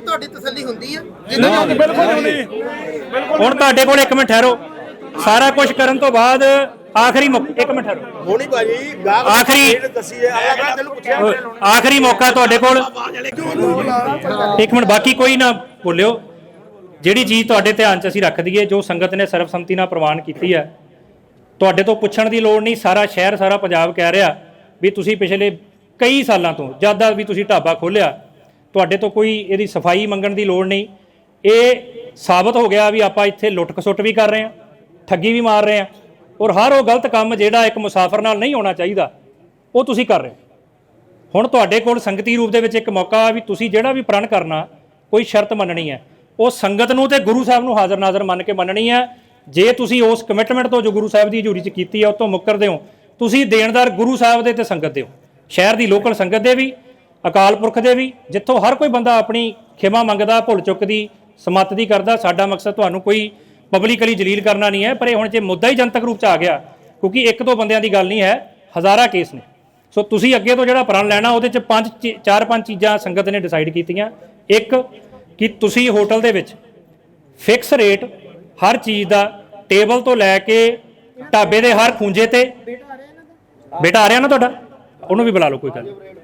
ਨਾਲ ਤੁਹਾਡੀ ਤਸੱਲੀ ਹੁੰਦੀ ਆ? ਨਹੀਂ ਬਿਲਕੁਲ ਨਹੀਂ। ਹੁਣ ਤੁਹਾਡੇ ਕੋਲ ਇੱਕ ਮਿੰਟ ਠਹਿਰੋ। ਸਾਰਾ ਕੁਝ ਕਰਨ ਤੋਂ ਬਾਅਦ ਆਖਰੀ ਮੌਕਾ ਇੱਕ ਮਿੰਟ ਠਹਿਰੋ। ਹੋਣੀ ਭਾਜੀ ਆਖਰੀ ਦੱਸੀ ਹੈ। ਅਗਲਾ ਤੈਨੂੰ ਪੁੱਛਿਆ ਆਖਰੀ ਮੌਕਾ ਤੁਹਾਡੇ ਕੋਲ। ਇੱਕ ਮਿੰਟ ਬਾਕੀ ਕੋਈ ਨਾ ਬੋਲਿਓ ਜਿਹੜੀ ਚੀਜ਼ ਤੁਹਾਡੇ ਧਿਆਨ 'ਚ ਅਸੀਂ ਰੱਖ ਦਈਏ ਜੋ ਸੰਗਤ ਨੇ ਸਰਬਸੰਮਤੀ ਨਾਲ ਪ੍ਰਵਾਨ ਕੀਤੀ ਹੈ ਤੁਹਾਡੇ ਤੋਂ ਪੁੱਛਣ ਦੀ ਲੋੜ ਨਹੀਂ। ਸਾਰਾ ਸ਼ਹਿਰ ਸਾਰਾ ਪੰਜਾਬ ਕਹਿ ਰਿਹਾ ਵੀ ਤੁਸੀਂ ਪਿਛਲੇ ਕਈ ਸਾਲਾਂ ਤੋਂ ਜਦ ਦਾ ਵੀ ਤੁਸੀਂ ਢਾਬਾ ਖੋਲ੍ਹਿਆ ਤੁਹਾਡੇ ਤੋਂ ਕੋਈ ਇਹਦੀ ਸਫ਼ਾਈ ਮੰਗਣ ਦੀ ਲੋੜ ਨਹੀਂ। ਇਹ ਸਾਬਤ ਹੋ ਗਿਆ ਵੀ ਆਪਾਂ ਇੱਥੇ ਲੁੱਟ ਖਸੁੱਟ ਵੀ ਕਰ ਰਹੇ ਹਾਂ, ਠੱਗੀ ਵੀ ਮਾਰ ਰਹੇ ਹਾਂ ਔਰ ਹਰ ਉਹ ਗਲਤ ਕੰਮ ਜਿਹੜਾ ਇੱਕ ਮੁਸਾਫਰ ਨਾਲ ਨਹੀਂ ਹੋਣਾ ਚਾਹੀਦਾ, ਉਹ ਤੁਸੀਂ ਕਰ ਰਹੇ ਹੋ। ਹੁਣ ਤੁਹਾਡੇ ਕੋਲ ਸੰਗਤੀ ਰੂਪ ਦੇ ਵਿੱਚ ਇੱਕ ਮੌਕਾ ਆ ਵੀ ਤੁਸੀਂ ਜਿਹੜਾ ਵੀ ਪ੍ਰਣ ਕਰਨਾ, ਕੋਈ ਸ਼ਰਤ ਮੰਨਣੀ ਹੈ। ਉਹ ਸੰਗਤ ਨੂੰ ਤੇ ਗੁਰੂ ਸਾਹਿਬ ਨੂੰ ਹਾਜ਼ਰ ਨਾਜ਼ਰ ਮੰਨ ਕੇ ਮੰਨਣੀ ਹੈ। ਜੇ ਤੁਸੀਂ ਉਸ ਕਮਿਟਮੈਂਟ ਤੋਂ ਜੋ ਗੁਰੂ ਸਾਹਿਬ ਦੀ ਹਜ਼ੂਰੀ 'ਚ ਕੀਤੀ ਹੈ ਉਹ ਤੋਂ ਮੁੱਕਰਦੇ ਹੋ। ਤੁਸੀਂ ਦੇਣਦਾਰ ਗੁਰੂ ਸਾਹਿਬ ਦੇ ਤੇ ਸੰਗਤ ਦੇ ਹੋ। ਸ਼ਹਿਰ ਦੀ ਲੋਕਲ ਸੰਗਤ ਦੇ ਵੀ ਅਕਾਲ ਪੁਰਖ ਦੇ ਵੀ ਜਿੱਥੋਂ ਹਰ ਕੋਈ ਬੰਦਾ ਆਪਣੀ ਖਿਮਾ ਮੰਗਦਾ ਭੁੱਲ ਚੁੱਕ ਦੀ ਸਮੱਤ ਦੀ ਕਰਦਾ ਸਾਡਾ ਮਕਸਦ ਤੁਹਾਨੂੰ ਕੋਈ ਪਬਲਿਕਲੀ ਜਲੀਲ ਕਰਨਾ ਨਹੀਂ ਹੈ ਪਰ ਇਹ ਹੁਣ ਜੇ ਮੁੱਦਾ ਹੀ ਜਨਤਕ ਰੂਪ 'ਚ ਆ ਗਿਆ ਕਿਉਂਕਿ ਇੱਕ ਦੋ ਬੰਦਿਆਂ ਦੀ ਗੱਲ ਨਹੀਂ ਹੈ ਹਜ਼ਾਰਾਂ ਕੇਸ ਨੇ। ਸੋ ਤੁਸੀਂ ਅੱਗੇ ਤੋਂ ਜਿਹੜਾ ਪ੍ਰਣ ਲੈਣਾ ਉਹਦੇ ਚ ਪੰਜ ਚਾਰ ਪੰਜ ਚੀਜ਼ਾਂ ਸੰਗਤ ਨੇ ਡਿਸਾਈਡ ਕੀਤੀਆਂ। ਇੱਕ ਕਿ ਤੁਸੀਂ ਹੋਟਲ ਦੇ ਵਿੱਚ ਫਿਕਸ ਰੇਟ ਹਰ ਚੀਜ਼ ਦਾ ਟੇਬਲ ਤੋਂ ਲੈ ਕੇ ਢਾਬੇ ਦੇ ਹਰ ਖੂੰਜੇ ਤੇ ਬੇਟਾ ਆ ਰਿਹਾ ਨਾ ਤੁਹਾਡਾ? ਉਹਨੂੰ ਵੀ ਬੁਲਾ ਲਓ ਕੋਈ ਗੱਲ ਨਹੀਂ।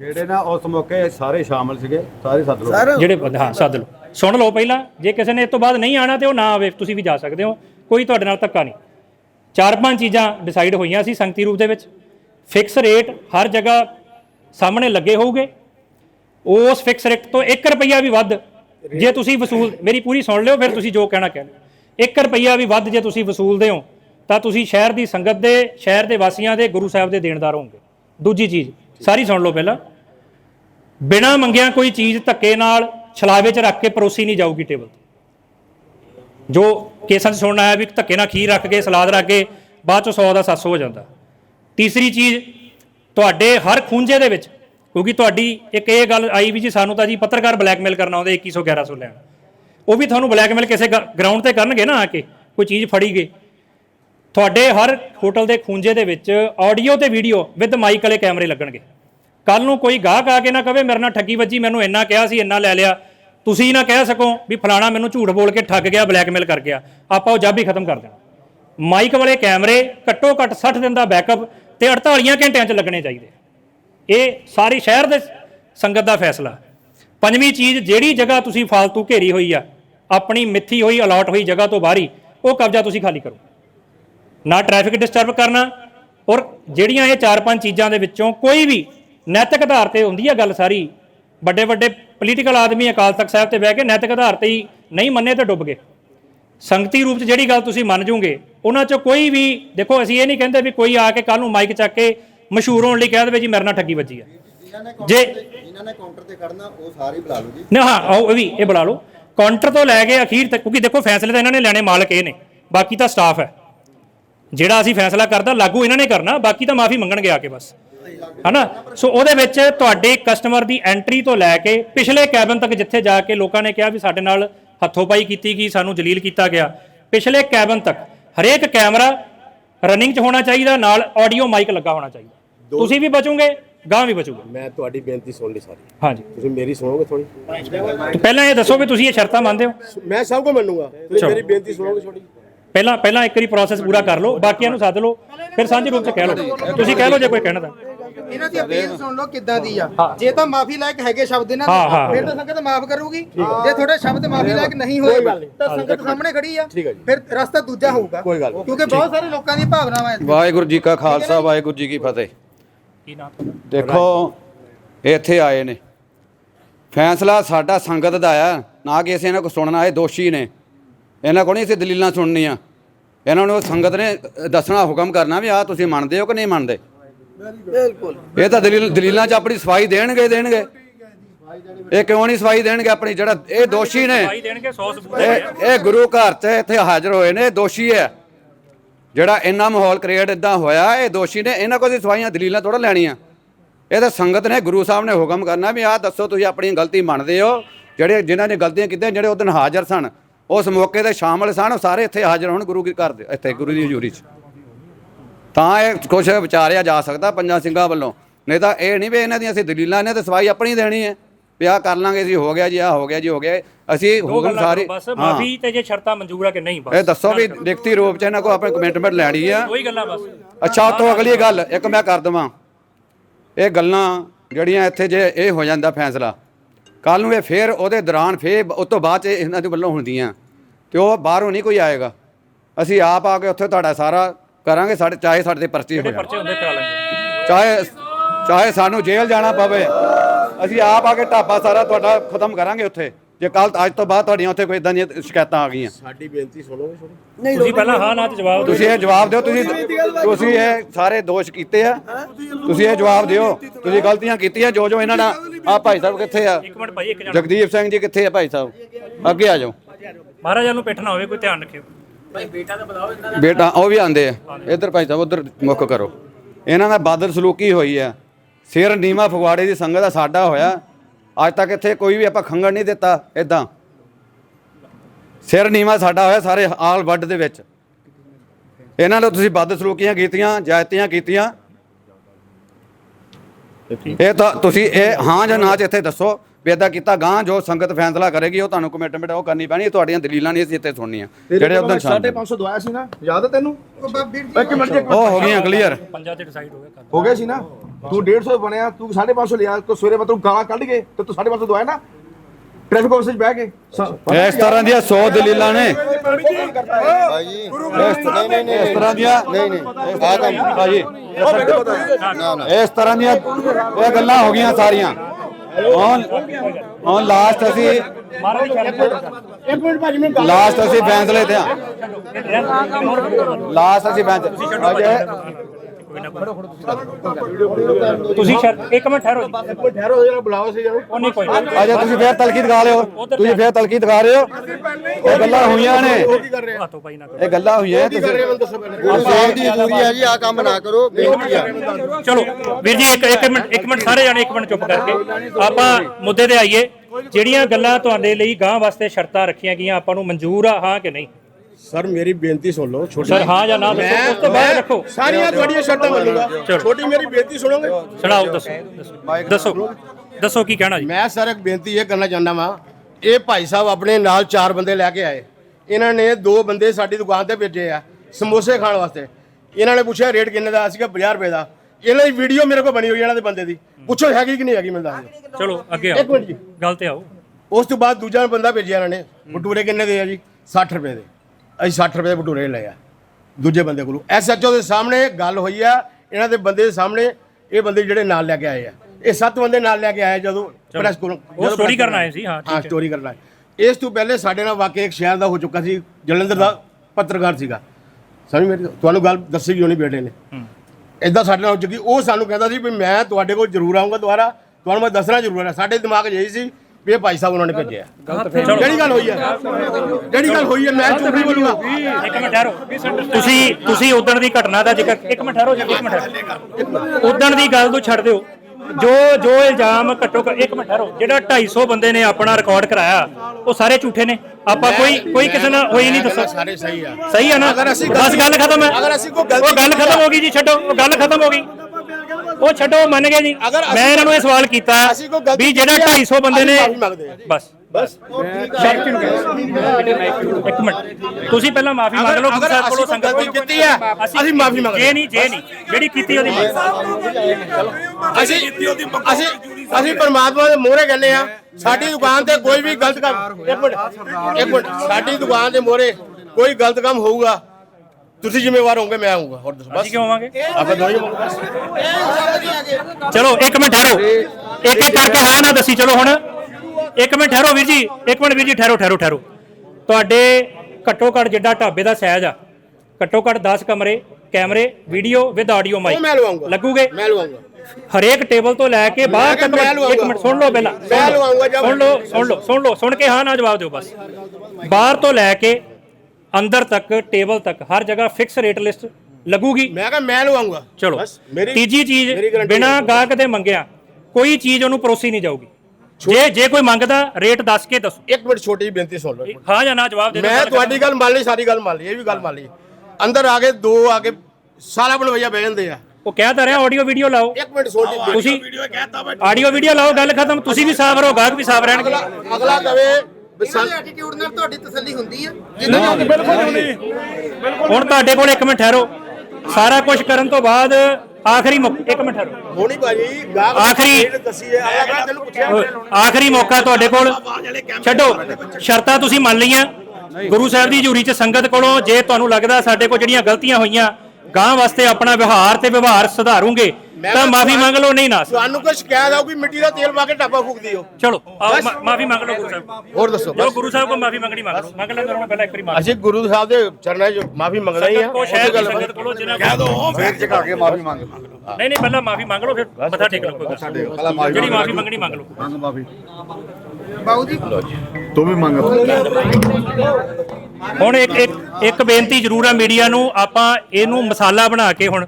ਜਿਹੜੇ ਨਾ ਉਸ ਮੌਕੇ ਸਾਰੇ ਸ਼ਾਮਲ ਸੀਗੇ ਸਾਰੇ ਸੱਦ ਲਓ। ਜਿਹੜੇ ਬੰਦੇ ਹਾਂ ਸੱਦ ਲਓ। ਸੁਣ ਲਓ ਪਹਿਲਾਂ ਜੇ ਕਿਸੇ ਨੇ ਇਸ ਤੋਂ ਬਾਅਦ ਨਹੀਂ ਆਣਾ ਤੇ ਉਹ ਨਾ ਆਵੇ ਤੁਸੀਂ ਵੀ ਜਾ ਸਕਦੇ ਹੋ। ਕੋਈ ਤੁਹਾਡੇ ਨਾਲ ਧੱਕਾ ਨਹੀਂ। ਚਾਰ ਪੰਜ ਚੀਜ਼ਾਂ ਡਿਸਾਈਡ ਹੋਈਆਂ ਸੀ ਸੰਗਤੀ ਰੂਪ ਦੇ ਵਿੱਚ। ਫਿਕਸ ਰੇਟ ਹਰ ਜਗ੍ਹਾ ਸਾਹਮਣੇ ਲੱਗੇ ਹੋਊਗੇ। ਉਸ ਫਿਕਸ ਰੇਟ ਤੋਂ 1 ਰੁਪਈਆ ਵੀ ਵੱਧ ਜੇ ਤੁਸੀਂ ਵਸੂਲ ਮੇਰੀ ਪੂਰੀ ਸੁਣ ਲਿਓ ਫਿਰ ਤੁਸੀਂ ਜੋ ਕਹਿਣਾ ਕਹਿ ਲਓ 1 ਰੁਪਈਆ ਵੀ ਵੱਧ ਜੇ ਤੁਸੀਂ ਵਸੂਲਦੇ ਹੋ ਤਾਂ ਤੁਸੀਂ ਸ਼ਹਿਰ ਦੀ ਸੰਗਤ ਦੇ ਸ਼ਹਿਰ ਦੇ ਵਾਸੀਆਂ ਦੇ ਗੁਰੂ ਸਾਹਿਬ ਦੇ ਦੇਣਦਾਰ ਹੋਵੋਗੇ। ਦੂਜੀ ਚੀਜ਼ ਸਾਰੀ ਸੁਣ ਲਓ ਪਹਿਲਾਂ। ਬਿਨਾਂ ਮੰਗਿਆ ਕੋਈ ਚੀਜ਼ ਧੱਕੇ ਨਾਲ ਛਲਾਵੇ 'ਚ ਰੱਖ ਕੇ ਪਰੋਸੀ ਨਹੀਂ ਜਾਊਗੀ ਟੇਬਲ ਤੇ। ਜੋ ਕੇਸਾਂ 'ਚ ਸੁਣਨ ਆਇਆ ਵੀ ਧੱਕੇ ਨਾਲ ਖੀਰ ਰੱਖ ਕੇ, ਸਲਾਦ ਰੱਖ ਕੇ ਬਾਅਦ 'ਚ 100 ਦਾ 700 ਹੋ ਜਾਂਦਾ। ਤੀਸਰੀ ਚੀਜ਼, ਤੁਹਾਡੇ ਹਰ ਖੂੰਜੇ ਦੇ ਵਿੱਚ, ਕਿਉਂਕਿ ਤੁਹਾਡੀ ਇੱਕ ਇਹ ਗੱਲ ਆਈ ਵੀ ਜੀ, ਸਾਨੂੰ ਤਾਂ ਜੀ ਪੱਤਰਕਾਰ ਬਲੈਕਮੇਲ ਕਰਨਾ ਆਉਂਦੇ 2100 1100 ਲੈਣ। ਉਹ ਵੀ ਤੁਹਾਨੂੰ ਬਲੈਕਮੇਲ ਕਿਸੇ ਗਰਾਊਂਡ ਤੇ ਕਰਨਗੇ ਨਾ ਆ ਕੇ, ਕੋਈ ਚੀਜ਼ ਫੜੀ ਗਏ ਤੁਹਾਡੇ ਹਰ ਹੋਟਲ ਦੇ ਖੂੰਜੇ ਦੇ ਵਿੱਚ ਆਡੀਓ ਤੇ ਵੀਡੀਓ ਵਿਦ ਮਾਈਕ ਵਾਲੇ ਕੈਮਰੇ ਲੱਗਣਗੇ। ਕੱਲ ਨੂੰ ਕੋਈ ਗਾਹਕ ਆ ਕੇ ਨਾ ਕਵੇ, ਮੇਰੇ ਨਾਲ ਠੱਗੀ ਵੱਜੀ, ਮੈਨੂੰ ਇੰਨਾ ਕਿਹਾ ਸੀ, ਇੰਨਾ ਲੈ ਲਿਆ। ਤੁਸੀਂ ਨਾ ਕਹਿ ਸਕੋ ਵੀ ਫਲਾਣਾ ਮੈਨੂੰ ਝੂਠ ਬੋਲ ਕੇ ਠੱਗ ਗਿਆ, ਬਲੈਕਮੇਲ ਕਰ ਗਿਆ। ਆਪਾਂ ਉਹ ਜੱਬ ਹੀ ਖਤਮ ਕਰ ਦੇਣਾ। ਮਾਈਕ ਵਾਲੇ ਕੈਮਰੇ ਘੱਟੋ ਘੱਟ 60 ਦਿਨ ਦਾ ਬੈਕਅਪ ਤੇ 48 ਘੰਟਿਆਂ 'ਚ ਲੱਗਣੇ ਚਾਹੀਦੇ। ਇਹ ਸਾਰੇ ਸ਼ਹਿਰ ਦੇ ਸੰਗਤ ਦਾ ਫੈਸਲਾ। ਪੰਜਵੀਂ ਚੀਜ਼, ਜਿਹੜੀ ਜਗ੍ਹਾ ਤੁਸੀਂ ਫਾਲਤੂ ਘੇਰੀ ਹੋਈ ਆ, ਆਪਣੀ ਮਿੱਥੀ ਹੋਈ, ਅਲਾਟ ਹੋਈ ਜਗ੍ਹਾ ਤੋਂ ਬਾਹਰੀ ਉਹ ਕਬਜ਼ਾ ਤੁਸੀਂ ਖਾਲੀ ਕਰੋ। ਨਾ ਟ੍ਰੈਫਿਕ ਡਿਸਟਰਬ ਕਰਨਾ ਔਰ ਜਿਹੜੀਆਂ ਇਹ ਚਾਰ ਪੰਜ ਚੀਜ਼ਾਂ ਦੇ ਵਿੱਚੋਂ ਕੋਈ ਵੀ ਨੈਤਿਕ ਆਧਾਰ ਤੇ ਹੁੰਦੀ ਹੈ ਗੱਲ ਸਾਰੀ। ਵੱਡੇ ਵੱਡੇ ਪੋਲੀਟੀਕਲ ਆਦਮੀ ਅਕਾਲ ਤਖਤ ਸਾਹਿਬ ਤੇ ਬਹਿ ਕੇ ਨੈਤਿਕ ਆਧਾਰ ਤੇ ਹੀ ਨਹੀਂ ਮੰਨੇ ਤੇ ਡੁੱਬ ਗਏ। ਸੰਗਤੀ ਰੂਪ 'ਚ ਜਿਹੜੀ ਗੱਲ ਤੁਸੀਂ ਮੰਨ ਜੂਗੇ ਉਹਨਾਂ 'ਚੋਂ ਕੋਈ ਵੀ ਦੇਖੋ ਅਸੀਂ ਇਹ ਨਹੀਂ ਕਹਿੰਦੇ ਵੀ ਕੋਈ ਆ ਕੇ ਕੱਲ ਨੂੰ ਮਾਈਕ ਚੱਕ ਕੇ ਮਸ਼ਹੂਰ ਹੋਣ ਲਈ ਕਹਿ ਦੇਵੇ ਜੀ ਮੇਰੇ ਨਾਲ ਠੱਗੀ ਵੱਜੀ ਆ। ਜੇ ਜਿਨ੍ਹਾਂ ਨੇ ਕਾਊਂਟਰ ਤੇ ਖੜਨਾ ਉਹ ਸਾਰੇ ਬੁਲਾ ਲਓ ਜੀ। ਨਾ ਹਾਂ ਇਹ ਵੀ ਇਹ ਬੁਲਾ ਲਓ। ਕਾਊਂਟਰ ਤੋਂ ਲੈ ਕੇ ਅਖੀਰ ਤੱਕ ਕਿਉਂਕਿ ਦੇਖੋ ਫੈਸਲੇ ਤਾਂ ਇਹਨਾਂ ਨੇ ਲੈਣੇ ਮਾਲਕ ਇਹ ਨੇ ਬਾਕੀ ਤਾਂ ਸਟਾਫ ਹੈ। ਜਿਹੜਾ ਅਸੀਂ ਫੈਸਲਾ ਕਰਦਾ ਲਾਗੂ ਇਹਨਾਂ ਨੇ ਕਰਨਾ ਬਾਕੀ ਤਾਂ ਮਾਫੀ ਮੰਗਣਗੇ ਆ ਕੇ ਬਸ। ਹਨਾ? ਸੋ ਉਹਦੇ ਵਿੱਚ ਤੁਹਾਡੇ ਕਸਟਮਰ ਦੀ ਐਂਟਰੀ ਤੋਂ ਲੈ ਕੇ ਪਿਛਲੇ ਕੈਬਨ ਤੱਕ ਜਿੱਥੇ ਜਾ ਕੇ ਲੋਕਾਂ ਨੇ ਕਿਹਾ ਵੀ ਸਾਡੇ ਨਾਲ ਹੱਥੋਂਪਾਈ ਕੀਤੀ ਗਈ ਸਾਨੂੰ ਜਲੀਲ ਕੀਤਾ ਗਿਆ। ਪਿਛਲੇ ਕੈਬਨ ਤੱਕ ਹਰੇਕ ਕੈਮਰਾ ਰਨਿੰਗ 'ਚ ਹੋਣਾ ਚਾਹੀਦਾ ਨਾਲ ਆਡੀਓ ਮਾਈਕ ਲੱਗਾ ਹੋਣਾ ਚਾਹੀਦਾ। ਤੁਸੀਂ ਵੀ ਬਚੋਗੇ ਗਾਂ ਵੀ ਬਚੂਗਾ। ਮੈਂ ਤੁਹਾਡੀ ਬੇਨਤੀ ਸੁਣ ਲਈ ਸਾਰੀ। ਹਾਂਜੀ। ਤੁਸੀਂ ਮੇਰੀ ਸੁਣੋਗੇ ਥੋੜੀ ਪਹਿਲਾਂ ਇਹ ਦੱਸੋ ਵੀ ਤੁਸੀਂ ਇਹ ਸ਼ਰਤਾਂ ਮੰਨਦੇ ਹੋ? ਮੈਂ ਸਭ ਕੁਝ ਮੰਨੂਗਾ। ਤੁਸੀਂ। ਮੇਰੀ ਬੇਨਤੀ ਸੁਣੋਗੇ ਥੋੜੀ ਪਹਿਲਾਂ ਪਹਿਲਾਂ ਇੱਕ ਵਾਰੀ ਪ੍ਰੋਸੈਸ ਪੂਰਾ ਕਰ ਲਓ ਬਾਕੀਆਂ ਨੂੰ ਸੱਦ ਲਓ ਫਿਰ ਸਾਂਝੇ ਰੂਪ 'ਚ ਕਹਿ ਲਓ। ਤੁਸੀਂ ਕਹਿ ਲਓ ਜੇ ਕੋਈ ਕਹਿਣਾ ਤਾਂ। ਇਹਨਾਂ ਦੀ ਅਪੀਲ ਸੁਣ ਲਓ ਕਿੱਦਾਂ ਦੀ ਆ। ਜੇ ਤਾਂ ਮਾਫੀ ਲਾਇਕ ਹੈਗੇ ਸ਼ਬਦ ਇਹਨਾਂ। ਦੇ ਫਿਰ ਤਾਂ ਸੰਗਤ ਮਾਫ ਕਰੂਗੀ। ਜੇ ਤੁਹਾਡੇ ਸ਼ਬਦ ਮਾਫੀ ਲਾਇਕ ਨਹੀਂ ਹੋਏ ਤਾਂ ਸੰਗਤ ਸਾਹਮਣੇ ਖੜੀ ਆ। ਫਿਰ ਰਸਤਾ ਦੂਜਾ ਹੋਊਗਾ। ਕੋਈ ਗੱਲ ਨਹੀਂ। ਕਿਉਂਕਿ ਬਹੁਤ ਸਾਰੇ ਲੋਕਾਂ ਦੀ ਭਾਵਨਾਵਾਂ ਵਾਹਿਗੁਰੂ ਜੀ ਕਾ ਖਾਲਸਾ ਵਾਹਿਗੁਰੂ ਜੀ ਕੀ ਫਤਿਹ। ਕੀ ਨਾਮ ਤੁਹਾਡਾ? ਦੇਖੋ ਇਹ ਇੱਥੇ ਆਏ ਨੇ। ਫੈਸਲਾ ਸਾਡਾ ਸੰਗਤ ਦਾ ਆ। ਨਾ ਕਿ ਅਸੀਂ ਇਹਨਾਂ ਕੋ ਸੁਣਨਾ ਇਹ ਦੋਸ਼ੀ ਨੇ। ਇਹਨਾਂ ਕੋਲ ਨਹੀਂ ਅਸੀਂ ਦਲੀਲਾਂ ਸੁਣਨੀਆਂ। ਇਹਨਾਂ ਨੂੰ ਸੰਗਤ ਨੇ ਦੱਸਣਾ ਹੁਕਮ ਕਰਨਾ ਵੀ ਆਹ ਤੁਸੀਂ ਮੰਨਦੇ ਹੋ ਕਿ ਨਹੀਂ ਮੰਨਦੇ। ਬਿਲਕੁਲ। ਇਹ ਤਾਂ ਦਲੀਲ ਦਲੀਲਾਂ 'ਚ ਆਪਣੀ ਸਫ਼ਾਈ ਦੇਣਗੇ ਹੀ ਦੇਣਗੇ। ਇਹ ਕਿਉਂ ਨਹੀਂ ਸਫ਼ਾਈ ਦੇਣਗੇ ਆਪਣੀ? ਜਿਹੜਾ ਇਹ ਦੋਸ਼ੀ ਨੇ ਭਾਈ ਦੇਣਗੇ 100 ਸਬੂਤ ਇਹ ਇਹ ਗੁਰੂ ਘਰ 'ਚ ਇੱਥੇ ਹਾਜ਼ਰ ਹੋਏ ਨੇ ਇਹ ਦੋਸ਼ੀ ਹੈ। ਜਿਹੜਾ ਇੰਨਾ ਮਾਹੌਲ ਕ੍ਰੀਏਟ ਇਦਾਂ ਹੋਇਆ ਇਹ ਦੋਸ਼ੀ ਨੇ ਇਹਨਾਂ ਕੋਲ ਦੀ ਸਵਾਈਆਂ ਦਲੀਲਾਂ ਥੋੜਾ ਲੈਣੀਆਂ। ਇਹ ਤਾਂ ਸੰਗਤ ਨੇ ਗੁਰੂ ਸਾਹਿਬ ਨੇ ਹੁਕਮ ਕਰਨਾ ਵੀ ਆਹ ਦੱਸੋ ਤੁਸੀਂ ਆਪਣੀ ਗਲਤੀ ਮੰਨਦੇ ਹੋ। ਜਿਹੜੇ ਜਿਨ੍ਹਾਂ ਨੇ ਗਲਤੀਆਂ ਕੀਤੀਆਂ ਜਿਹੜੇ ਉਦੋਂ ਹਾਜ਼ਰ ਸਨ ਉਸ ਮੌਕੇ ਤੇ ਸ਼ਾਮਲ ਸਨ ਉਹ ਸਾਰੇ ਇੱਥੇ ਹਾਜ਼ਰ ਹੋਣ ਗੁਰੂ ਕੀ ਘਰ ਦੇ ਇੱਥੇ ਗੁਰੂ ਦੀ ਹਜ਼ੂਰੀ 'ਚ। ਤਾਂ ਇਹ ਕੁਛ ਵਿਚਾਰਿਆ ਜਾ ਸਕਦਾ ਪੰਜਾਂ ਸਿੰਘਾਂ ਵੱਲੋਂ। ਨਹੀਂ ਤਾਂ ਇਹ ਨਹੀਂ ਵੀ ਇਹਨਾਂ ਦੀਆਂ ਅਸੀਂ ਦਲੀਲਾਂ ਨੇ ਤੇ ਸਵਾਈ ਆਪਣੀ ਦੇਣੀ ਹੈ। ਵੀ ਆਹ ਕਰ ਲਾਂਗੇ ਜੀ ਹੋ ਗਿਆ ਜੀ ਆਹ ਹੋ ਗਿਆ ਜੀ ਹੋ ਗਿਆ। ਅਸੀਂ ਹੁਕਮ ਗੱਲਾਂ ਸਾਰੀ ਬਸ ਹਾਂ। ਮਾਫੀ ਤੇ ਜੇ ਸ਼ਰਤਾਂ ਮਨਜ਼ੂਰ ਆ ਕਿ ਨਹੀਂ ਬਸ। ਇਹ ਦੱਸੋ ਵੀ ਲਿਖਤੀ ਰੂਪ ਚ ਇਹਨਾਂ ਕੋ ਆਪਣੀ ਕਮਿਟਮੈਂਟ ਲੈਣੀ ਆ। ਕੋਈ ਗੱਲਾਂ ਬਸ। ਅੱਛਾ ਤੋਂ ਅਗਲੀ ਗੱਲ ਇੱਕ ਮੈਂ ਕਰ ਦਵਾਂ। ਇਹ ਗੱਲਾਂ ਜਿਹੜੀਆਂ ਇੱਥੇ ਜੇ ਇਹ ਹੋ ਜਾਂਦਾ ਫੈਸਲਾ ਕੱਲ ਨੂੰ ਇਹ ਫੇਰ ਉਹਦੇ ਦੌਰਾਨ ਫੇਰ ਉਸ ਤੋਂ ਬਾਅਦ ਚ ਇਹਨਾਂ ਦੇ ਵੱਲੋਂ ਹੁੰਦੀਆਂ। ਤੇ ਉਹ ਬਾਹਰੋਂ ਨਹੀਂ ਕੋਈ ਆਏਗਾ। ਅਸੀਂ ਆਪ ਆ ਕੇ ਉੱਥੇ ਤੁਹਾਡਾ ਸਾਰਾ ਕਰਾਂਗੇ ਸਾਡੇ ਚਾਹੇ ਸਾਡੇ ਤੇ ਪਰਚੇ ਹੋ ਜਿਹੜੇ ਜਾਣ ਪਰਚੇ ਹੁੰਦੇ ਕਰਾ ਲਾਂਗੇ ਚਾਹੇ ਚਾਹੇ ਸਾਨੂੰ ਜੇਲ੍ਹ ਜਾਣਾ ਪਵੇ। ਅਸੀਂ ਆਪ ਆ ਕੇ ਢਾਬਾ ਸਾਰਾ ਤੁਹਾਡਾ ਖਤਮ ਕਰਾਂਗੇ ਉੱਥੇ। ਜੇ ਕੱਲ ਅੱਜ ਤੋਂ ਬਾਅਦ ਤੁਹਾਡੀਆਂ ਉੱਥੇ ਕੋਈ ਇਦਾਂ ਦੀਆਂ ਸ਼ਿਕਾਇਤਾਂ ਆ ਗਈਆਂ। ਸਾਡੀ ਬੇਨਤੀ ਸੁਣੋਗੇ ਥੋੜੀ ਤੁਸੀਂ ਪਹਿਲਾਂ ਹਾਂ ਨਾ ਤੇ ਜਵਾਬ ਦਿਓ। ਤੁਸੀਂ ਇਹ ਜਵਾਬ ਦਿਓ ਤੁਸੀਂ ਤੁਸੀਂ ਇਹ ਸਾਰੇ ਦੋਸ਼ ਕੀਤੇ ਆ। ਤੁਸੀਂ ਇਹ ਜਵਾਬ ਦਿਓ। ਤੁਸੀਂ ਗਲਤੀਆਂ ਕੀਤੀਆਂ ਜੋ ਜੋ ਇਹਨਾਂ ਨਾਲ ਆ ਭਾਈ ਸਾਹਿਬ ਕਿੱਥੇ ਆ? ਇੱਕ ਮਿੰਟ ਭਾਈ ਇੱਕ ਜਗਦੀਪ ਸਿੰਘ ਜੀ ਕਿੱਥੇ ਆ ਭਾਈ ਸਾਹਿਬ? ਅੱਗੇ ਆ ਜਾਓ। ਮਹਾਰਾਜਾ ਨੂੰ ਪਿੱਠ ਨਾ ਹੋਵੇ ਕੋਈ ਧਿਆਨ ਰੱਖਿਓ। ਬੇਟਾ ਉਹ ਵੀ ਆਂਦੇ ਆ। ਇੱਧਰ ਭਾਈ ਸਾਹਿਬ ਉਧਰ ਮੁੱਖ ਕਰੋ। ਇਹਨਾਂ ਦਾ ਬਾਦਲ ਸਲੂਕੀ ਹੋਈ ਆ। ਸਿਰ ਨੀਮਾ ਫਗਵਾੜੇ ਦੀ ਸੰਗਤ ਦਾ ਸਾਡਾ ਹੋਇਆ। ਅੱਜ ਤੱਕ ਇੱਥੇ ਕੋਈ ਵੀ ਆਪਾਂ ਖੰਗਣ ਨਹੀਂ ਦਿੱਤਾ ਇਦਾਂ ਸਿਰ ਨੀਮਾ ਸਾਡਾ ਹੋਇਆ ਸਾਰੇ ਆਲ ਵਰਲਡ ਦੇ ਵਿੱਚ। ਇਹਨਾਂ ਨੂੰ ਤੁਸੀਂ ਬਾਦਲ ਸਲੂਕੀਆਂ ਕੀਤੀਆਂ ਜਾਇਤੀਆਂ ਕੀਤੀਆਂ। ਇਹ ਤਾਂ ਤੁਸੀਂ ਇਹ ਹਾਂ ਜਾਂ ਨਾ ਚ ਇੱਥੇ ਦੱਸੋ। ਵੀ ਏਦਾਂ ਕੀਤਾ ਗਾਂ ਜੋ ਸੰਗਤ ਫੈਸਲਾ ਕਰੇਗੀ ਉਹ ਤੁਹਾਨੂੰ ਕਮਿਟਮੈਂਟ ਉਹ ਕਰਨੀ ਪੈਣੀ ਤੁਹਾਡੀਆਂ ਦਲੀਲਾਂ ਨਹੀਂ ਅਸੀਂ ਇੱਥੇ ਸੁਣਨੀਆਂ ਜਿਹੜੇ ਉਦੋਂ ਸ਼ਾਮ 550 ਦਵਾਇਆ ਸੀ ਨਾ ਯਾਦ ਹੈ ਤੈਨੂੰ ਇੱਕ ਮਿੰਟ ਇੱਕ ਉਹ ਹੋ ਗਈਆਂ ਕਲੀਅਰ ਪੰਜਾਂ ਤੇ ਡਿਸਾਈਡ ਹੋ ਗਿਆ ਕਰ ਹੋ ਗਿਆ ਸੀ ਨਾ ਤੂੰ 150 ਬਣਿਆ ਤੂੰ 550 ਲਿਆ ਤੂੰ ਸਵੇਰੇ ਮਤਲਬ ਗਾਲਾਂ ਕੱਢ ਕੇ ਤੇ ਤੂੰ 550 ਦਵਾਇਆ ਨਾ ਟ੍ਰੈਫਿਕ ਆਫਿਸ 'ਚ ਬਹਿ ਕੇ ਸ- ਇਸ ਤਰ੍ਹਾਂ ਦੀਆਂ 100 ਦਲੀਲਾਂ ਨੇ ਭਾਈ ਨਹੀਂ ਨਹੀਂ ਨਹੀਂ ਇਸ ਤਰ੍ਹਾਂ ਦੀਆਂ ਨਹੀਂ ਨਹੀਂ ਆ ਕੰਮ ਨਾ ਇਸ ਤਰ੍ਹਾਂ ਦੀਆਂ ਇਹ ਗੱਲਾਂ ਹੋ ਗਈਆਂ ਸਾਰੀਆਂ ਹੁਣ ਹੁਣ ਲਾਸਟ ਅਸੀਂ ਇੱਕ ਮਿੰਟ ਭਾਜੀ ਮੈਂ ਲਾਸਟ ਅਸੀਂ ਫੈਸਲੇ ਤੇ ਆ ਲਾਸਟ ਅਸੀਂ ਫੈਸਲੇ ਅਜੇ ਤੁਸੀਂ। ਸ਼ਰਤ ਇੱਕ ਮਿੰਟ ਠਹਿਰੋ ਜੀ। ਕੋਈ ਠਹਿਰੋ ਜਿਹੜਾ ਬੁਲਾਓ ਸੀ ਜਦੋਂ ਉਹ ਨਹੀਂ ਕੋਈ ਨਹੀਂ। ਅਜੇ ਤੁਸੀਂ ਫੇਰ ਤਲਖੀ ਦਿਖਾ ਲਿਓ। ਤੁਸੀਂ ਫੇਰ ਤਲਖੀ ਦਿਖਾ ਰਹੇ ਹੋ। ਇਹ ਗੱਲਾਂ ਹੋਈਆਂ ਨੇ। ਹੱਥੋਂ ਪਾਈ ਨਾ ਕਰੋ। ਇਹ ਗੱਲਾਂ ਹੋਈਆਂ ਤੁਸੀਂ ਗੁਰੂ ਸਾਹਿਬ ਦੀ ਹਜ਼ੂਰੀ ਹੈ ਜੀ ਆ ਕੰਮ ਨਾ ਕਰੋ ਬੇਨਤੀ ਆ। ਚਲੋ ਵੀਰ ਜੀ ਇੱਕ ਇੱਕ ਮਿੰਟ ਇੱਕ ਮਿੰਟ ਸਾਰੇ ਜਾਣੇ ਇੱਕ ਮਿੰਟ ਚੁੱਪ ਕਰਕੇ। ਆਪਾਂ ਮੁੱਦੇ ਤੇ ਆਈਏ। ਜਿਹੜੀਆਂ ਗੱਲਾਂ ਤੁਹਾਡੇ ਲਈ ਗਾਂ ਵਾਸਤੇ ਸ਼ਰਤਾਂ ਰੱਖੀਆਂ ਗਈਆਂ ਆਪਾਂ ਨੂੰ ਮਨਜ਼ੂਰ ਆ ਹਾਂ ਕਿ ਨਹੀਂ? ਸਰ ਮੇਰੀ ਬੇਨਤੀ ਸੁਣ ਲਓ ਛੋਟੀ ਸਰ ਹਾਂ ਜਾਂ ਨਾ ਦੱਸੋ ਉਸ ਤੋਂ ਬਾਅਦ ਰੱਖੋ। ਸਾਰੀਆਂ ਤੁਹਾਡੀਆਂ ਸ਼ਰਤਾਂ ਮੰਨੂਗਾ। ਛੋਟੀ ਮੇਰੀ ਬੇਨਤੀ ਸੁਣੋਗੇ? ਸੁਣਾਓ ਦੱਸੋ ਦੱਸੋ। ਦੱਸੋ ਦੱਸੋ ਕੀ ਕਹਿਣਾ ਜੀ? ਮੈਂ ਸਰ ਇੱਕ ਬੇਨਤੀ ਇਹ ਕਰਨਾ ਚਾਹੁੰਦਾ ਵਾਂ ਇਹ ਭਾਈ ਸਾਹਿਬ ਆਪਣੇ ਨਾਲ ਚਾਰ ਬੰਦੇ ਲੈ ਕੇ ਆਏ। ਇਹਨਾਂ ਨੇ ਦੋ ਬੰਦੇ ਸਾਡੀ ਦੁਕਾਨ ਤੇ ਭੇਜੇ ਆ ਸਮੋਸੇ ਖਾਣ ਵਾਸਤੇ। ਇਹਨਾਂ ਨੇ ਪੁੱਛਿਆ ਰੇਟ ਕਿੰਨੇ ਦਾ? ਸੀਗਾ 50 ਰੁਪਏ ਦਾ। ਇਹਨਾਂ ਦੀ ਵੀਡੀਓ ਮੇਰੇ ਕੋਲ ਬਣੀ ਹੋਈ ਇਹਨਾਂ ਦੇ ਬੰਦੇ ਦੀ। ਪੁੱਛੋ ਹੈਗੀ ਕਿ ਨਹੀਂ ਹੈਗੀ ਮੈਂ ਦੱਸ ਦਿਓ। ਚਲੋ ਅੱਗੇ ਇੱਕ ਮਿੰਟ ਜੀ। ਆਓ ਗੱਲ ਤੇ ਆਓ। ਉਸ ਤੋਂ ਬਾਅਦ ਦੂਜਾ ਬੰਦਾ ਭੇਜਿਆ ਇਹਨਾਂ ਨੇ। ਭਟੂਰੇ ਕਿੰਨੇ ਦੇ ਆ ਜੀ? 60 ਰੁਪਏ ਦੇ। ਅਸੀਂ 60 ਰੁਪਏ ਦੇ ਭਟੂਰੇ ਲਏ ਆ ਦੂਜੇ ਬੰਦੇ ਕੋਲੋਂ। ਐਸਐਚਓ ਦੇ ਸਾਹਮਣੇ ਗੱਲ ਹੋਈ ਆ ਇਹਨਾਂ ਦੇ ਬੰਦੇ ਦੇ ਸਾਹਮਣੇ ਇਹ ਬੰਦੇ ਜਿਹੜੇ ਨਾਲ ਲੈ ਕੇ ਆਏ ਆ। ਇਹ ਸੱਤ ਬੰਦੇ ਨਾਲ ਲੈ ਕੇ ਆਏ ਜਦੋਂ ਪ੍ਰੈਸ ਕੋਲ ਉਹ ਸਟੋਰੀ ਕਰਨ ਆਏ ਸੀ ਹਾਂ ਹਾਂ ਸਟੋਰੀ ਕਰਨਾ ਹੈ। ਇਸ ਤੋਂ ਪਹਿਲੇ ਸਾਡੇ ਨਾਲ ਵਾਕਿਆ ਇੱਕ ਸ਼ਹਿਰ ਦਾ ਹੋ ਚੁੱਕਾ ਸੀ ਜਲੰਧਰ ਦਾ ਪੱਤਰਕਾਰ ਸੀਗਾ। ਸਮਝ ਮੇਰੀ ਤੁਹਾਨੂੰ ਗੱਲ ਦੱਸੀ ਕਿਉਂ ਨਹੀਂ ਬੇਟੇ ਨੇ? ਇਦਾਂ ਸਾਡੇ ਨਾਲ ਹੋ ਚੁੱਕੀ। ਉਹ ਸਾਨੂੰ ਕਹਿੰਦਾ ਸੀ ਵੀ ਮੈਂ ਤੁਹਾਡੇ ਕੋਲ ਜ਼ਰੂਰ ਆਉਂਗਾ ਦੁਬਾਰਾ। ਤੁਹਾਨੂੰ ਮੈਂ ਦੱਸਣਾ ਜ਼ਰੂਰ ਹੈ ਸਾਡੇ ਦਿਮਾਗ 'ਚ ਇਹੀ ਸੀ ਵੀ ਇਹ ਭਾਈ ਸਾਹਿਬ ਉਹਨਾਂ ਨੇ ਭੇਜਿਆ। ਜਿਹੜੀ ਗੱਲ ਹੋਈ ਹੈ। ਜਿਹੜੀ ਗੱਲ ਹੋਈ ਹੈ ਮੈਂ ਝੂਠ ਨਹੀਂ ਬੋਲੂਗਾ। ਇੱਕ ਮਿੰਟ ਠਹਿਰੋ। ਤੁਸੀਂ ਤੁਸੀਂ ਉਦਣ ਦੀ ਘਟਨਾ ਦਾ ਜ਼ਿਕਰ ਇੱਕ ਮਿੰਟ ਠਹਿਰੋ ਜੀ ਇੱਕ ਮਿੰਟ ਉਦਣ ਦੀ ਗੱਲ ਤੋਂ ਛੱਡ ਦਿਓ। ਜੋ ਜੋ ਇਲਜ਼ਾਮ ਘੱਟੋ ਘੱਟ ਇੱਕ ਮਿੰਟ ਠਹਿਰੋ। ਜਿਹੜਾ 250 ਬੰਦੇ ਨੇ ਆਪਣਾ ਰਿਕਾਰਡ ਕਰਾਇਆ ਉਹ ਸਾਰੇ ਝੂਠੇ ਨੇ। ਆਪਾਂ ਕੋਈ ਕੋਈ ਕਿਸੇ ਨਾਲ ਹੋਈ ਨਹੀਂ ਦੱਸੋ। ਸਾਰੇ ਸਹੀ ਆ। ਸਹੀ ਹੈ ਨਾ? ਅਗਰ ਅਸੀਂ ਬਸ ਗੱਲ ਖਤਮ ਹੈ। ਅਗਰ ਅਸੀਂ ਕੋਈ ਗਲਤੀ ਉਹ ਗੱਲ ਖਤਮ ਹੋ ਗਈ ਜੀ ਛੱਡੋ। ਉਹ ਗੱਲ ਖਤਮ ਹੋ ਗਈ। ਉਹ ਛੱਡੋ ਮੰਨ ਗਏ ਜੀ। ਮੈਂ ਇਹਨਾਂ ਨੂੰ ਇਹ ਸਵਾਲ ਕੀਤਾ ਵੀ ਜਿਹੜਾ ਕੀਤੀ ਹੈ, 250 ਬੰਦੇ ਨੇ। ਬਸ। ਬਸ। ਇੱਕ ਮਿੰਟ ਤੁਸੀਂ ਪਹਿਲਾਂ ਮਾਫੀ ਮੰਗ ਲਓ ਸਾਹਿਬ ਕੋਲੋਂ ਅਸੀਂ ਸੰਗਤ ਗਲਤੀ ਕੀਤੀ ਹੈ, ਅਸੀਂ ਮਾਫ਼ੀ ਮੰਗਦੇ ਜੇ ਨਹੀਂ ਜੇ ਨਹੀਂ। ਜਿਹੜੀ ਕੀਤੀ ਉਹਦੀ ਮਾਫ਼ੀ ਅਸੀਂ ਅਸੀਂ ਅਸੀਂ ਪਰਮਾਤਮਾ ਦੇ ਮੋਹਰੇ ਕਹਿੰਦੇ ਆ ਸਾਡੀ ਦੁਕਾਨ ਤੇ ਕੋਈ ਵੀ ਗਲਤ ਕੰਮ ਇੱਕ ਮਿੰਟ ਇੱਕ ਮਿੰਟ। ਸਾਡੀ ਦੁਕਾਨ ਦੇ ਮੋਹਰੇ ਕੋਈ ਗਲਤ ਕੰਮ ਹੋਊਗਾ ਤੁਸੀਂ ਜ਼ਿੰਮੇਵਾਰ ਹੋਵੋਗੇ ਮੈਂ ਆਉਂਗਾ ਹੋਰ ਦੱਸੋ। ਬਸ। ਅਸੀਂ ਕਿਉਂ ਆਵਾਂਗੇ? ਆਪਾਂ ਦੋਵੇਂ ਹੋਵਾਂਗੇ ਬਸ। ਚਲੋ ਇੱਕ ਮਿੰਟ ਠਹਿਰੋ। ਇੱਕ ਇੱਕ ਕਰਕੇ ਹਾਂ ਨਾ ਦੱਸੀ। ਚਲੋ ਹੁਣ। ਇੱਕ ਮਿੰਟ ਠਹਿਰੋ ਵੀਰ ਜੀ। ਇੱਕ ਮਿੰਟ ਵੀਰ ਜੀ ਠਹਿਰੋ ਠਹਿਰੋ ਠਹਿਰੋ। ਤੁਹਾਡੇ ਘੱਟੋ ਘੱਟ ਜਿੱਡਾ ਢਾਬੇ ਦਾ ਸਾਈਜ਼ ਆ ਘੱਟੋ ਘੱਟ 10 ਕਮਰੇ ਕੈਮਰੇ ਵੀਡੀਓ ਵਿਦ ਆਡੀਓ ਉਹ ਮਾਈਕ ਲਵਾਉਂਗਾ। ਲੱਗੂਗੇ? ਮੈਂ ਲਵਾਉਂਗਾ। ਹਰੇਕ ਟੇਬਲ ਤੋਂ ਲੈ ਕੇ ਬਾਹਰ ਤੱਕ ਮੈਂ ਇੱਕ। ਮਿੰਟ ਸੁਣ ਲਓ ਪਹਿਲਾਂ। ਮੈਂ ਲਵਾਉਂਗਾ ਜਦ- ਸੁਣ ਲਓ ਸੁਣ ਲਓ ਸੁਣ ਲਓ। ਸੁਣ ਕੇ ਹਾਂ ਨਾ ਜਵਾਬ ਦਿਓ ਬਸ। ਬਾਹਰ ਤੋਂ ਲੈ ਕੇ ਅੰਦਰ ਤੱਕ ਟੇਬਲ ਤੱਕ ਹਰ ਜਗ੍ਹਾ ਫਿਕਸ ਰੇਟ ਲਿਸਟ ਲੱਗੂਗੀ। ਮੈਂ ਕਿਹਾ ਮੈਂ ਲਵਾਉਂਗਾ ਚਲੋ ਤੀਜੀ ਚੀਜ਼ ਬਿਨਾ ਗਾਹਕ ਦੇ ਮੰਗਿਆ ਕੋਈ ਚੀਜ਼ ਉਹਨੂੰ ਪਰੋਸੀ ਨਹੀਂ ਜਾਊਗੀ। ਜੇ ਜੇ ਕੋਈ ਮੰਗਦਾ ਰੇਟ ਦੱਸ ਕੇ ਦੱਸੋ। ਇੱਕ ਮਿੰਟ ਛੋਟੀ ਜਿਹੀ ਬੇਨਤੀ ਸੁਣ ਲਓ। ਹਾਂ ਜਾਂ ਨਾ ਜਵਾਬ ਦੇ ਮੈਂ ਤੁਹਾਡੀ ਗੱਲ ਮੰਨ ਲਈ ਸਾਰੀ ਗੱਲ ਮੰਨ ਲਈ ਇਹ ਵੀ ਗੱਲ ਮੰਨ ਲਈ। ਅੰਦਰ ਆ ਕੇ ਦੋ ਆ ਕੇ ਸਾਰਾ ਬਣਵਈਆ ਬਹਿ ਜਾਂਦੇ ਆ। ਉਹ ਕਹਿ ਤਾਂ ਰਿਹਾ ਆਡੀਓ ਵੀਡੀਓ ਲਾਓ। ਇੱਕ ਮਿੰਟ ਜੀ ਤੁਸੀਂ ਆਡੀਓ ਵੀਡੀਓ ਲਾਓ ਗੱਲ ਖਤਮ। ਤੁਸੀਂ ਵੀ ਸਾਫ਼ ਰਹੋ ਗਾਹਕ ਵੀ ਸਾਫ਼ ਰਹਿਣਗੇ। ਅਗਲਾ ਕਵੇ ਇਹਨਾਂ ਸੰ- ਦੇ ਐਟੀਟਿਊਡ ਨਾਲ ਤੁਹਾਡੀ ਤਸੱਲੀ ਹੁੰਦੀ ਹੈ ਜਿੰਨਾ ਹੁਣ ਤੁਹਾਡੇ ਕੋਲ ਇੱਕ ਮਿੰਟ ਠਹਿਰੋ। ਸਾਰਾ ਕੁਝ ਕਰਨ ਤੋਂ ਬਾਅਦ ਆਖਰੀ ਮੌਕਾ ਇੱਕ ਮਿੰਟ ਠਹਿਰੋ। ਹੋਣੀ ਭਾਜੀ ਆਖਰੀ- ਰੇਟ ਦੱਸੀ ਹੈ। ਅਗਲਾ ਕਹਿੰਦਾ ਤੈਨੂੰ ਪੁੱਛਿਆ ਉਹ ਆਖਰੀ ਮੌਕਾ ਤੁਹਾਡੇ ਕੋਲ। ਛੱਡੋ। ਸ਼ਰਤਾਂ ਤੁਸੀਂ ਮੰਨ ਲਈਆਂ। ਗੁਰੂ ਸਾਹਿਬ ਦੀ ਹਜ਼ੂਰੀ 'ਚ ਸੰਗਤ ਕੋਲੋਂ ਜੇ ਤੁਹਾਨੂੰ ਲੱਗਦਾ ਸਾਡੇ ਕੋਲ ਜਿਹੜੀਆਂ ਗਲਤੀਆਂ ਹੋਈਆਂ ਗਾਂ ਵਾਸਤੇ ਆਪਣਾ ਵਿਵਹਾਰ ਤੇ ਵਿਵਹਾਰ ਸੁਧਾਰੂਗੇ। ਤਾਂ ਮਾਫੀ ਮੰਗ ਲਓ ਨਹੀਂ ਨਾ ਤੁਹਾਨੂੰ ਕੋਈ ਸ਼ਿਕਾਇਤ ਆਊਗੀ ਮਿੱਟੀ ਦਾ ਤੇਲ ਪਾ ਕੇ ਟਾਪਾ ਫੂਕਦੀ ਹੋ। ਚਲੋ ਮਾਫੀ ਮੰਗ ਲਓ ਗੁਰੂ ਸਾਹਿਬ ਹੋਰ ਦੱਸੋ ਜੋ ਗੁਰੂ ਸਾਹਿਬ ਕੋ ਮਾਫੀ ਮੰਗਣੀ ਮੰਗ ਲਓ। ਮੰਗ ਲੈਂਦੇ ਰਹੋ ਪਹਿਲਾਂ ਇੱਕ ਵਾਰੀ ਮੰਗ ਅਸੀਂ ਗੁਰੂ ਸਾਹਿਬ ਦੇ ਚਰਨਾਂ 'ਚ ਮਾਫੀ ਮੰਗਣਾ ਹੀ। ਆ ਸੰਗਤ ਕੋ ਸ਼ਹਿਰ ਦੀ ਸੰਗਤ ਕੋਲੋਂ ਜਿਹਨਾਂ ਕੋਲ ਫੇਰ ਚਕਾ ਕੇ ਮਾਫੀ ਮੰਗ ਨਹੀਂ ਨਹੀਂ ਪਹਿਲਾਂ ਮਾਫੀ ਮੰਗ ਲਓ ਫਿਰ ਮੱਥਾ ਟੇਕ ਲਓ ਕੋਈ ਗੱਲ ਨਹੀਂ। ਪਹਿਲਾਂ ਮਾਫੀ ਜਿਹੜੀ ਮਾਫੀ ਮੰਗਣੀ ਮੰਗ ਲਓ। ਮੰਗ ਮਾਫੀ। ਬਾਊ ਜੀ। ਤੂੰ ਵੀ ਮੰਗ। ਹੁਣ ਇੱਕ ਇੱਕ ਇੱਕ ਬੇਨਤੀ ਜ਼ਰੂਰ ਆ ਮੀਡੀਆ ਨੂੰ ਆਪਾਂ ਇਹਨੂੰ ਮਸਾਲਾ ਬਣਾ ਕੇ ਹੁਣ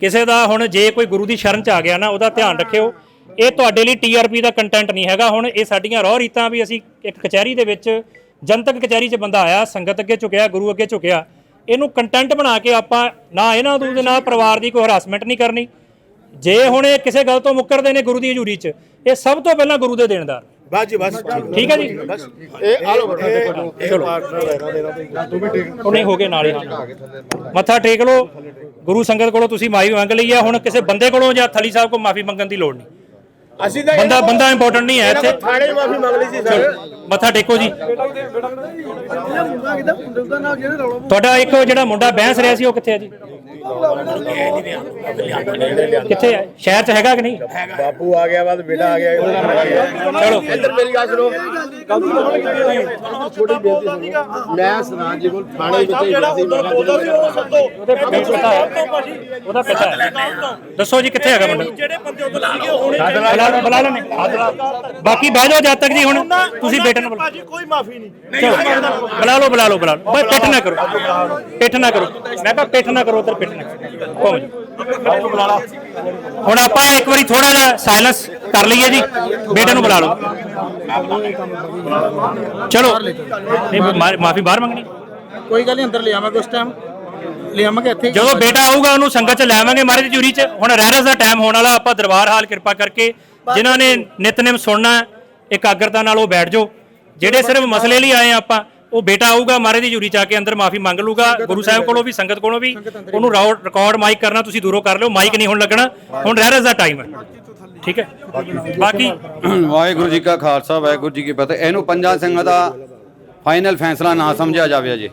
ਕਿਸੇ ਦਾ ਹੁਣ ਜੇ ਕੋਈ ਗੁਰੂ ਦੀ ਸ਼ਰਨ ਚ ਆ ਗਿਆ ਨਾ ਉਹਦਾ ਧਿਆਨ ਰੱਖਿਓ। ਇਹ ਤੁਹਾਡੇ ਲਈ ਟੀਆਰਪੀ ਦਾ ਕੰਟੈਂਟ ਨਹੀਂ ਹੈਗਾ। ਹੁਣ ਇਹ ਸਾਡੀਆਂ ਰੋਹ ਰੀਤਾਂ ਵੀ ਅਸੀਂ ਇੱਕ ਕਚਹਿਰੀ ਦੇ ਵਿੱਚ ਜਨਤਕ ਕਚਹਿਰੀ 'ਚ ਬੰਦਾ ਆਇਆ ਸੰਗਤ ਅੱਗੇ ਝੁਕਿਆ ਗੁਰੂ ਅੱਗੇ ਝੁਕਿਆ। ਇਹਨੂੰ ਕੰਟੈਂਟ ਬਣਾ ਕੇ ਆਪਾਂ ਨਾ ਇਹਨਾਂ ਦੂ ਦੇ ਨਾਲ ਪਰਿਵਾਰ ਦੀ ਕੋਈ ਹਰਾਸਮੈਂਟ ਨਹੀਂ ਕਰਨੀ। ਜੇ ਹੁਣ ਇਹ ਕਿਸੇ ਗੱਲ ਤੋਂ ਮੁੱਕਰਦੇ ਨੇ ਗੁਰੂ ਦੀ ਹਜ਼ੂਰੀ 'ਚ ਇਹ ਸਭ ਤੋਂ ਪਹਿਲਾਂ ਗੁਰੂ ਦੇ ਦੇਣਦਾਰ। ਬਸ ਜੀ ਬਸ। ਠੀਕ ਹੈ ਜੀ। ਇਹ ਆ ਲੋ ਚਲੋ। ਉਹ ਨਹੀਂ ਹੋ ਗਏ ਨਾਲ ਹੀ। ਮੱਥਾ ਟੇਕ ਲਓ। ਗੁਰੂ ਸੰਗਤ ਕੋਲੋਂ ਤੁਸੀਂ ਮਾਫੀ ਮੰਗ ਲਈ ਹੈ ਹੁਣ ਕਿਸੇ ਬੰਦੇ ਕੋਲੋਂ ਜਾਂ ਥਲੀ ਸਾਹਿਬ ਕੋਲ ਮਾਫੀ ਮੰਗਣ ਦੀ ਲੋੜ ਨਹੀਂ। ਅਸੀਂ ਤਾਂ ਬੰਦਾ ਬੰਦਾ ਇੰਪੋਰਟੈਂਟ ਨਹੀਂ ਹੈ ਇੱਥੇ। ਥਾਣੇ ਮਾਫੀ ਮੰਗ ਲਈ ਸੀ ਸਰ। ਮੱਥਾ ਟੇਕੋ ਜੀ। ਤੁਹਾਡਾ ਇੱਕ ਜਿਹੜਾ ਮੁੰਡਾ ਬਹਿਸ ਰਿਹਾ ਸੀ ਉਹ ਕਿੱਥੇ ਹੈ ਜੀ? ਕਿੱਥੇ ਹੈ ਸ਼ਹਿਰ 'ਚ ਹੈਗਾ ਕਿ ਨਹੀਂ? ਬਾਪੂ ਆ ਗਿਆ ਬਾਅਦ ਬੇਟਾ ਆ ਗਿਆ ਚਲੋ। ਇੱਧਰ ਮੇਰੀ ਗੱਲ ਸੁਣੋ। ਛੋਟੀ ਬੇਨਤੀ ਸੁਣੋ। ਮੈਂ ਸਰਾਂ ਜੀ ਕੋਲ ਥਾਣੇ ਵਿੱਚ ਗਿਆ ਸੀ ਮੈਂ ਕਿਹਾ ਜਦੋਂ ਉਹਦੇ ਪਤਾ ਹੈ। ਉਹਦਾ ਪਤਾ ਹੈ। ਦੱਸੋ ਜੀ ਕਿੱਥੇ ਹੈਗਾ ਮੁੰਡਾ? ਜਿਹੜੇ ਬੰਦੇ ਉਹ ਲਾ ਬੁਲਾ ਲਓ ਬੁਲਾ ਲੈਣੇ। ਬਾਕੀ ਬਹਿ ਜਾਓ ਜਦ ਤੱਕ ਜੀ ਹੁਣ ਤੁਸੀਂ ਬੇਟੇ ਨੂੰ ਬੁਲਾ ਕੋਈ ਮਾਫੀ ਨਹੀਂ। ਬੁਲਾ ਲਓ ਬੁਲਾ ਲਓ ਬੁਲਾ ਲਓ। ਪਿੱਠ ਨਾ ਕਰੋ। ਪਿੱਠ ਨਾ ਕਰੋ। ਮੈਂ ਕਿਹਾ ਪਿੱਠ ਨਾ ਕਰੋ ਉਧਰ ਹੁਣ ਆਪਾਂ ਇੱਕ ਵਾਰੀ ਥੋੜਾ ਜਿਹਾ ਸਾਇਲੈਂਸ ਕਰ ਲਈਏ ਜੀ। ਬੇਟੇ ਨੂੰ ਬੁਲਾ ਲਓ। ਚਲੋ। ਨਹੀਂ ਮਾਫੀ ਬਾਹਰ ਮੰਗਣੀ। ਕੋਈ ਗੱਲ ਨਹੀਂ ਅੰਦਰ ਲੈ ਆਵਾਂਗੇ ਉਸ ਟਾਈਮ ਲੈ ਆਵਾਂਗੇ ਇੱਥੇ। ਜਦੋਂ ਬੇਟਾ ਆਊਗਾ ਉਹਨੂੰ ਸੰਗਤ ਚ ਲੈ ਆਵਾਂਗੇ ਮਹਾਰਾਜ ਦੀ ਜੂਰੀ ਚ। ਹੁਣ ਰਹਿਰਸ ਦਾ ਟਾਈਮ ਹੋਣ ਵਾਲਾ ਆਪਾਂ ਦਰਬਾਰ ਹਾਲ ਕਿਰਪਾ ਕਰਕੇ ਜਿਨ੍ਹਾਂ ਨੇ ਨਿਤਨੇਮ ਸੁਣਨਾ ਇਕਾਗਰਤਾ ਨਾਲ ਉਹ ਬੈਠ ਜਾਓ। ਜਿਹੜੇ ਸਿਰਫ ਮਸਲੇ ਲਈ ਆਏ ਆਪਾਂ ਉਹ ਬੇਟਾ ਆਊਗਾ ਮਹਾਰਾਜ ਦੀ ਜੂਰੀ ਚ ਕੇ ਅੰਦਰ ਮਾਫੀ ਮੰਗ ਲੂਗਾ ਗੁਰੂ ਸਾਹਿਬ ਕੋਲੋਂ ਵੀ ਸੰਗਤ ਕੋਲੋਂ ਵੀ ਉਹਨੂੰ ਰਿਕਾਰਡ ਮਾਈਕ ਕਰਨਾ ਤੁਸੀਂ ਦੂਰੋਂ ਕਰ ਲਿਓ ਮਾਈਕ ਨਹੀਂ ਹੁਣ ਲੱਗਣਾ ਹੁਣ ਰਹਿਰਸ ਦਾ ਟਾਈਮ ਹੈ ਠੀਕ ਹੈ? ਬਾਕੀ ਵਾਹਿਗੁਰੂ ਜੀ ਕਾ ਖਾਲਸਾ ਵਾਹਿਗੁਰੂ ਜੀ ਕੀ ਫਤਿਹ। ਇਹਨੂੰ ਪੰਜਾਂ ਸਿੰਘਾਂ ਦਾ ਫਾਈਨਲ ਫੈਸਲਾ ਨਾ ਸਮਝਿਆ ਜਾਵੇ ਅਜੇ।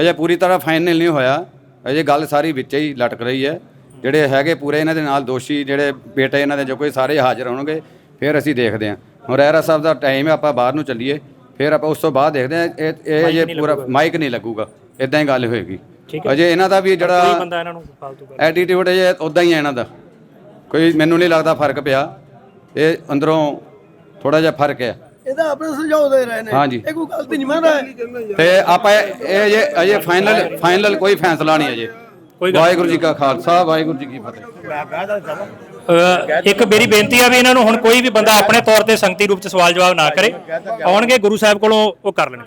ਅਜੇ ਪੂਰੀ ਤਰ੍ਹਾਂ ਫਾਈਨਲ ਨਹੀਂ ਹੋਇਆ। ਅਜੇ ਗੱਲ ਸਾਰੀ ਵਿੱਚ ਹੀ ਲਟਕ ਰਹੀ ਹੈ। ਜਿਹੜੇ ਹੈਗੇ ਪੂਰੇ ਇਹਨਾਂ ਦੇ ਨਾਲ ਦੋਸ਼ੀ ਜਿਹੜੇ ਬੇਟੇ ਇਹਨਾਂ ਦੇ ਜੋ ਕੋਈ ਸਾਰੇ ਹਾਜ਼ਰ ਹੋਣਗੇ ਫਿਰ ਅਸੀਂ ਦੇਖਦੇ ਹਾਂ। ਹੁਣ ਰਹਿਰਾ ਸਾਹਿਬ ਦਾ ਟਾਈਮ ਹੈ ਆਪਾਂ ਬਾਹਰ ਨੂੰ ਚੱਲੀਏ। ਫਿਰ ਆਪਾਂ ਉਸ ਤੋਂ ਬਾਅਦ ਦੇਖਦੇ ਹਾਂ ਇਹ ਇਹ ਜੇ ਪੂਰਾ ਮਾਈਕ ਨਹੀਂ ਲੱਗੂਗਾ ਇਦਾਂ ਹੀ ਗੱਲ ਹੋਏਗੀ। ਅਜੇ ਇਹਨਾਂ ਦਾ ਵੀ ਕੋਈ ਜਿਹੜਾ ਬੰਦਾ ਇਹਨਾਂ ਨੂੰ ਫਾਲਤੂ ਕਰ ਐਟੀਟਿਊਡ ਇਹ ਉਦਾਂ ਹੀ ਹੈ ਇਹਨਾਂ ਦਾ। ਕੋਈ ਮੈਨੂੰ ਨਹੀਂ ਲੱਗਦਾ ਫ਼ਰਕ ਪਿਆ। ਇਹ ਅੰਦਰੋਂ ਥੋੜਾ ਜਿਹਾ ਫ਼ਰਕ ਹੈ। ਇਹਦਾ ਆਪਣੇ ਸੁਝਾਅ ਦੇ ਰਹੇ ਨੇ। ਹਾਂਜੀ। ਇਹ ਕੋਈ ਗਲਤੀ ਨਹੀਂ ਮੰਨ ਰਿਹਾ ਤੇ ਆਪਾਂ ਇਹ ਜੇ ਅਜੇ ਫਾਈਨਲ ਫਾਈਨਲ ਕੋਈ ਫੈਸਲਾ ਨਹੀਂ ਅਜੇ। ਵਾਹਿਗੁਰੂ ਜੀ ਕਾ ਖਾਲਸਾ ਵਾਹਿਗੁਰੂ ਜੀ ਕੀ ਫਤਿਹ। ਇੱਕ ਮੇਰੀ ਬੇਨਤੀ ਆ ਵੀ ਇਹਨਾਂ ਨੂੰ ਹੁਣ ਕੋਈ ਵੀ ਬੰਦਾ ਆਪਣੇ ਤੌਰ ਤੇ ਸੰਗਤੀ ਰੂਪ ਚ ਸਵਾਲ ਜਵਾਬ ਨਾ ਕਰੇ। ਆਉਣਗੇ ਗੁਰੂ ਸਾਹਿਬ ਕੋਲੋਂ ਉਹ ਕਰ ਲੈਣ